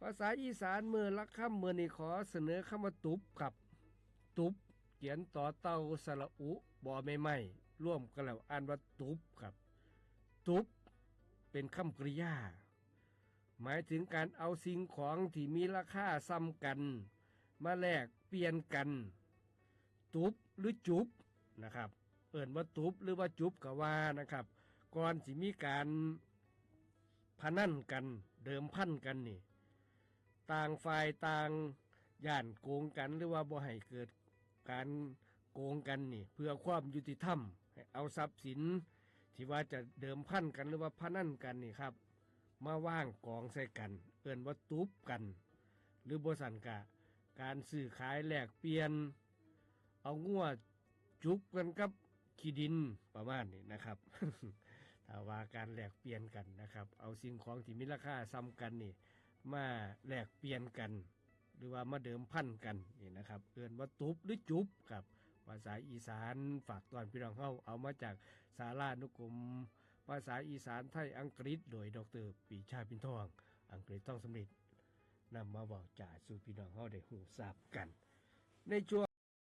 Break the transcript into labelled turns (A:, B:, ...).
A: ภาษาอีสานเมื่อลักคำเมื่อนี้ขอเสนอคำว่าตุบครับ ตุบเขียนต่อเต้าสระอุบอไม่ไม่ร่วมกันแล้วอ่านว่าตุบครับ ตุบเป็นคำกริยา หมายถึงการเอาสิ่งของที่มีราคาซ้ำกัน มาแลกเปลี่ยนกัน ตุบหรือจุบนะครับ เอิ่นว่าตุบหรือว่าจุบก็ว่านะครับ ก่อนสิมีการพนันกันเดิมพันกันนี่ ต่างฝ่ายต่างย่านโกงกันหรือว่าบ่ให้เกิดการโกงกันนี่ เพื่อความยุติธรรมให้เอาทรัพย์สิน ที่ว่าจะเดิมพันกันหรือว่าพนันกันนี่ครับ มาว่างกองใส่กัน เอิ่นว่าตุบกัน หรือบสันกะ การซื้อขายแลกเปลี่ยน เอางัวจุกกันกับขี้ดินประมาณนี้นะครับถ้าว่าการแลกเปลี่ยนกันนะครับ เอาสิ่งของที่มีราคาซ้ำกันนี่ มาแลกเปลี่ยนกัน หรือว่ามาเดิมพันกันนี่นะครับ เอื่นว่าตุบหรือจุบครับภาษาอีสานฝากตอนพี่รองเข้าเอามาจากสารานุกรม ภาษาอีสานไทยอังกฤษ โดยดรปีชาพินทอง อังกฤษต้องสำเร็จนำมาบอกจ่าสู่พี่น้องเข้าได้หูทราบกัน ในช่วง